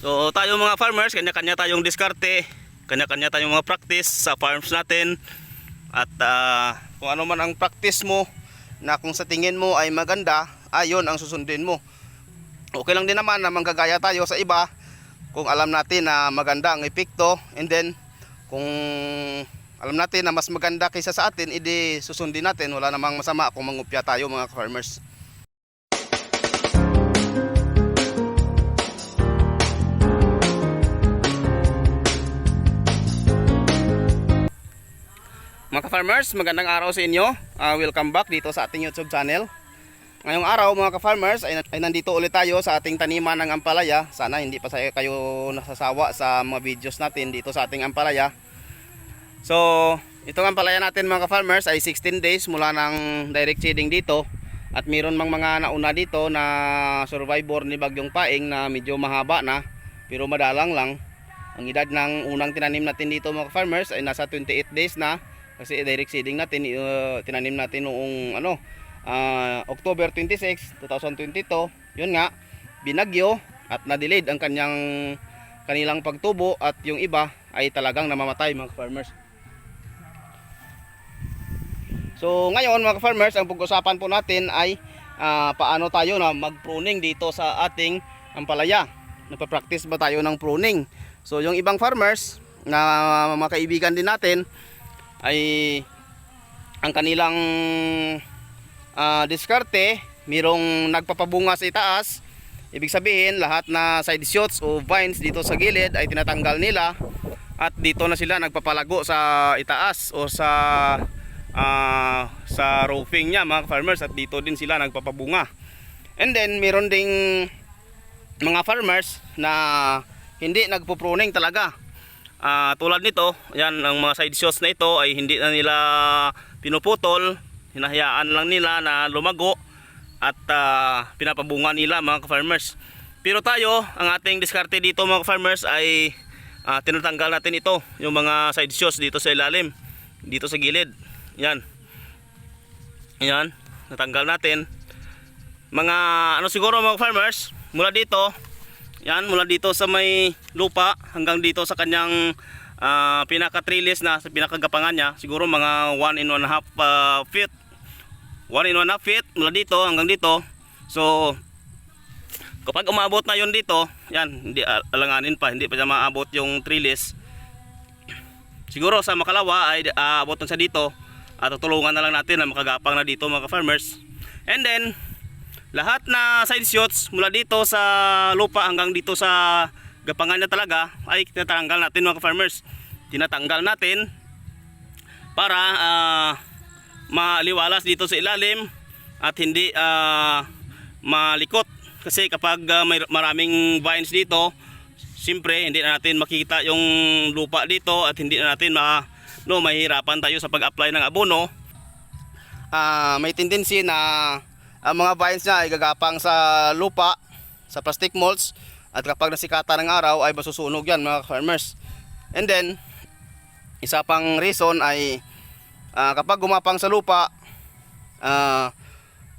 So tayo mga farmers, kanya-kanya tayong diskarte, kanya-kanya tayong mga practice sa farms natin. At ah, kung ano man ang practice mo na kung sa tingin mo ay maganda, ayon ang susundin mo. Okay lang din naman na manggagaya tayo sa iba kung alam natin na maganda ang epekto and then kung alam natin na mas maganda kaysa sa atin, edi susundin natin. Wala namang masama kung mangupya tayo mga farmers. Mga ka-farmers, magandang araw sa inyo. Ah, welcome back dito sa ating YouTube channel. Ngayong araw mga ka-farmers ay, ay nandito ulit tayo sa ating taniman ng ampalaya. Sana hindi pa kayo nasasawa sa mga videos natin dito sa ating ampalaya. So, itong ampalaya natin mga ka-farmers ay 16 days mula ng direct seeding dito. At meron mang mga nauna dito na survivor ni Bagyong Paing na medyo mahaba na pero madalang lang. Ang edad ng unang tinanim natin dito mga farmers ay nasa 28 days na kasi direct seeding natin uh, tinanim natin noong ano ah, October 26, 2022. Yun nga, binagyo at na-delayed ang kanyang kanilang pagtubo at yung iba ay talagang namamatay mga farmers. So ngayon mga farmers, ang pag-usapan po natin ay ah, paano tayo na mag-pruning dito sa ating ampalaya. Nagpa-practice ba tayo ng pruning? So yung ibang farmers na mga kaibigan din natin ay ang kanilang ah, diskarte, mirong nagpapabunga sa itaas. Ibig sabihin lahat na side shoots o vines dito sa gilid ay tinatanggal nila at dito na sila nagpapalago sa itaas o sa ah, sa roofing niya mga farmers at dito din sila nagpapabunga. And then meron ding mga farmers na hindi nagpo-pruning talaga. Ah, tulad nito, yan ang mga side shots na ito ay hindi na nila pinuputol, hinahayaan lang nila na lumago at ah, pinapabunga nila mga farmers. Pero tayo, ang ating diskarte dito mga farmers ay ah, tinatanggal natin ito, yung mga side shots dito sa ilalim, dito sa gilid. Yan. Yan, natanggal natin. Mga ano siguro mga farmers, mula dito, yan, mula dito sa may lupa hanggang dito sa kanyang ah, pinaka-trellis na sa pinakagapangan niya, siguro mga 1 in 1 half ah, feet. 1 in 1 half feet mula dito hanggang dito. So, kapag umabot na yon dito, yan, hindi alanganin pa, hindi pa siya maabot yung trellis. Siguro sa makalawa ay ah, abot na siya dito at tutulungan na lang natin na makagapang na dito mga farmers. And then, lahat na side shots mula dito sa lupa hanggang dito sa gapangan niya talaga ay tinatanggal natin mga farmers. Tinatanggal natin para ah, maliwalas dito sa ilalim at hindi ah, malikot. Kasi kapag ah, may maraming vines dito, siyempre hindi na natin makita yung lupa dito at hindi na natin ma no mahirapan tayo sa pag-apply ng abono. Ah, may tendency na ang mga vines niya ay gagapang sa lupa, sa plastic molds at kapag nasikata ng araw ay masusunog yan mga farmers. And then, isa pang reason ay ah, kapag gumapang sa lupa, ah,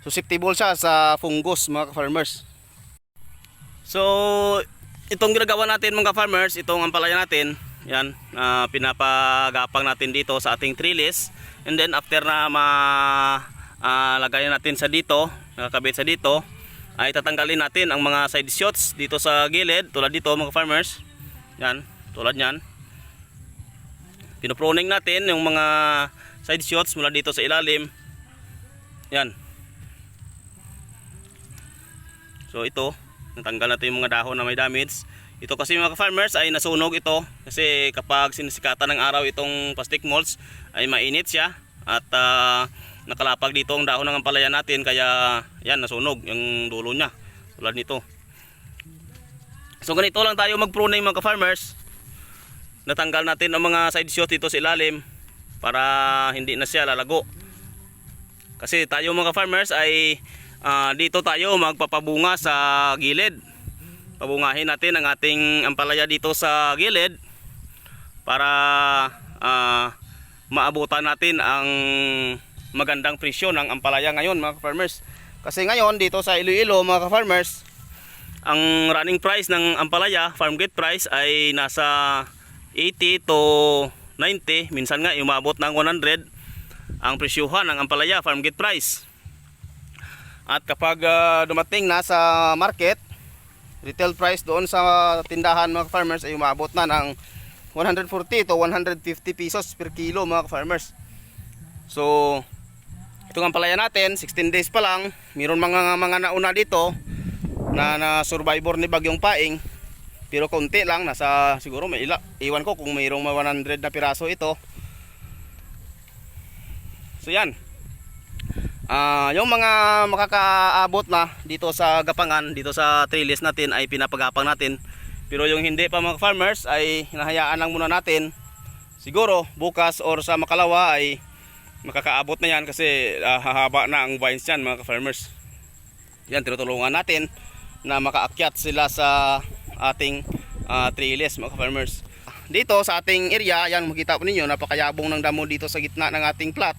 susceptible siya sa fungus mga farmers. So, itong ginagawa natin mga farmers, itong ampalaya natin, yan, ah, pinapagapang natin dito sa ating trellis. And then after na ma ah, lagayan natin sa dito, nakakabit sa dito, ay tatanggalin natin ang mga side shots dito sa gilid, tulad dito mga farmers. Yan, tulad yan. Pinoproning natin yung mga side shots mula dito sa ilalim. Yan. So ito, natanggal natin yung mga dahon na may damage. Ito kasi mga farmers ay nasunog ito kasi kapag sinisikatan ng araw itong plastic molds ay mainit siya at ah, nakalapag dito ang dahon ng ampalaya natin kaya yan nasunog yung dulo niya tulad nito. So ganito lang tayo mag-pruning mga farmers. Natanggal natin ang mga side shots dito sa ilalim para hindi na siya lalago. Kasi tayo mga farmers ay ah, dito tayo magpapabunga sa gilid. Pabungahin natin ang ating ampalaya dito sa gilid para ah, maabutan natin ang magandang presyo ng ampalaya ngayon mga farmers. Kasi ngayon dito sa Iloilo mga farmers ang running price ng ampalaya, farm gate price ay nasa 80 to 90, minsan nga umabot ng 100 ang presyuhan ng ampalaya, farm gate price. At kapag ah, dumating na sa market, retail price doon sa tindahan mga farmers ay umabot na ng 140 to 150 pesos per kilo mga farmers. So, ito ang palaya natin, 16 days pa lang. Mayroon mga mga nauna dito na na survivor ni Bagyong Paing. Pero konti lang, nasa siguro may ila. Iwan ko kung mayroong mga 100 na piraso ito. So yan. Ah, yung mga makakaabot na dito sa gapangan, dito sa trellis natin ay pinapagapang natin. Pero yung hindi pa mga farmers ay hinahayaan lang muna natin. Siguro bukas or sa makalawa ay makakaabot na yan kasi ah, hahaba na ang vines yan mga farmers. Yan tinutulungan natin na makaakyat sila sa ating uh, trellis mga farmers. Dito sa ating area, yan makita po ninyo napakayabong ng damo dito sa gitna ng ating plot.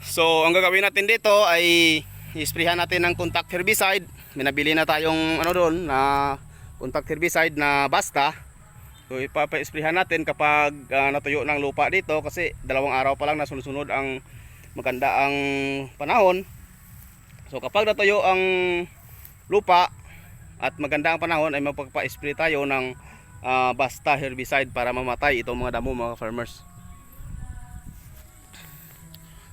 So, ang gagawin natin dito ay isprehan natin ng contact herbicide. May nabili na tayong ano doon na contact herbicide na basta. So, ipapa-isprehan natin kapag ah, natuyo ng lupa dito kasi dalawang araw pa lang na sunod-sunod ang maganda ang panahon. So, kapag natuyo ang lupa at maganda ang panahon ay magpapa-spray tayo ng ah, basta herbicide para mamatay itong mga damo mga farmers.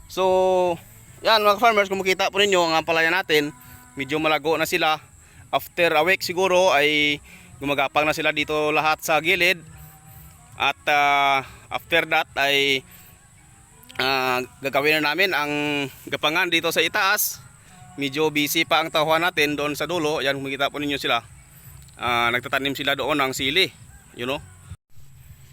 So, yan mga farmers, kung makita po ninyo ang ampalaya natin, medyo malago na sila. After a week siguro ay gumagapang na sila dito lahat sa gilid. At ah, after that ay ah, gagawin na namin ang gapangan dito sa itaas. Medyo busy pa ang tahuan natin doon sa dulo. Yan, kung makita po ninyo sila. Ah, nagtatanim sila doon ng sili. You know?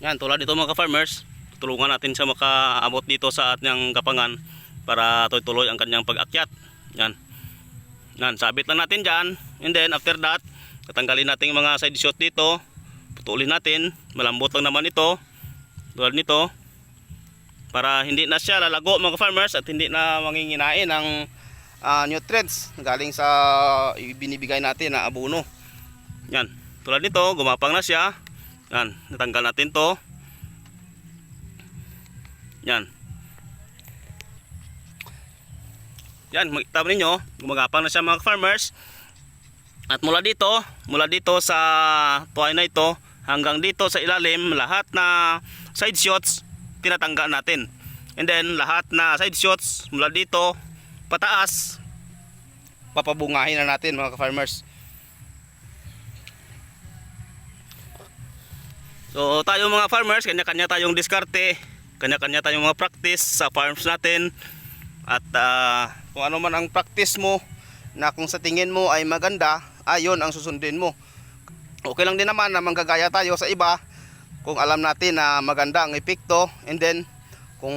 Yan, tulad dito mga farmers tulungan natin siya makaabot dito sa ating gapangan para tuloy-tuloy ang kanyang pag-akyat. Yan. Yan, sabit lang natin dyan. And then after that, tatanggalin natin yung mga side shot dito. Putulin natin. Malambot lang naman ito. Tulad nito. Para hindi na siya lalago mga farmers at hindi na manginginain ng ah, nutrients galing sa binibigay natin na abono. Yan. Tulad nito, gumapang na siya. Yan, natanggal natin to. Yan. Yan, makita mo ninyo, gumagapang na siya mga farmers. At mula dito, mula dito sa tuway na ito, hanggang dito sa ilalim, lahat na side shots, tinatanggal natin. And then, lahat na side shots, mula dito, pataas, papabungahin na natin mga farmers. So tayo mga farmers, kanya-kanya tayong diskarte, kanya-kanya tayong mga practice sa farms natin. At ah, kung ano man ang practice mo na kung sa tingin mo ay maganda, ayon ang susundin mo. Okay lang din naman na manggagaya tayo sa iba kung alam natin na maganda ang epekto and then kung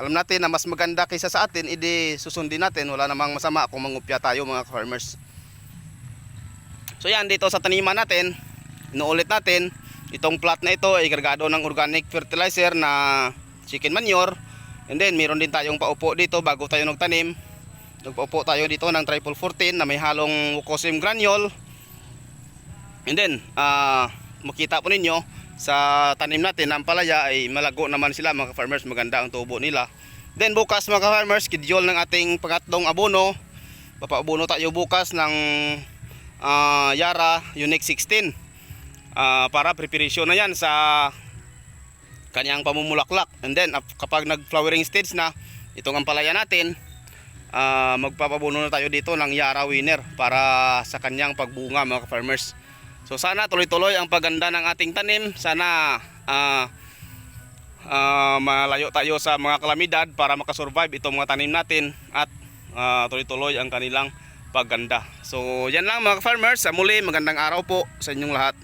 alam natin na mas maganda kaysa sa atin, edi susundin natin. Wala namang masama kung mangupya tayo mga farmers. So yan, dito sa taniman natin, inuulit natin, itong plot na ito ay kargado ng organic fertilizer na chicken manure. And then, meron din tayong paupo dito bago tayo nagtanim. Nagpaupo tayo dito ng triple 14 na may halong mucosim granule. And then, ah makita po ninyo sa tanim natin ng palaya ay malago naman sila mga farmers. Maganda ang tubo nila. Then bukas mga farmers, schedule ng ating pangatlong abono. Papaabono tayo bukas ng ah, Yara Unique 16 ah, para preparation na yan sa kanyang pamumulaklak and then ap- kapag nag flowering stage na itong ampalaya natin ah, magpapabuno na tayo dito ng Yara Winner para sa kanyang pagbunga mga farmers so sana tuloy-tuloy ang paganda ng ating tanim. Sana ah, ah, malayo tayo sa mga kalamidad para makasurvive itong mga tanim natin at ah, tuloy-tuloy ang kanilang pagganda. So yan lang mga farmers sa muli magandang araw po sa inyong lahat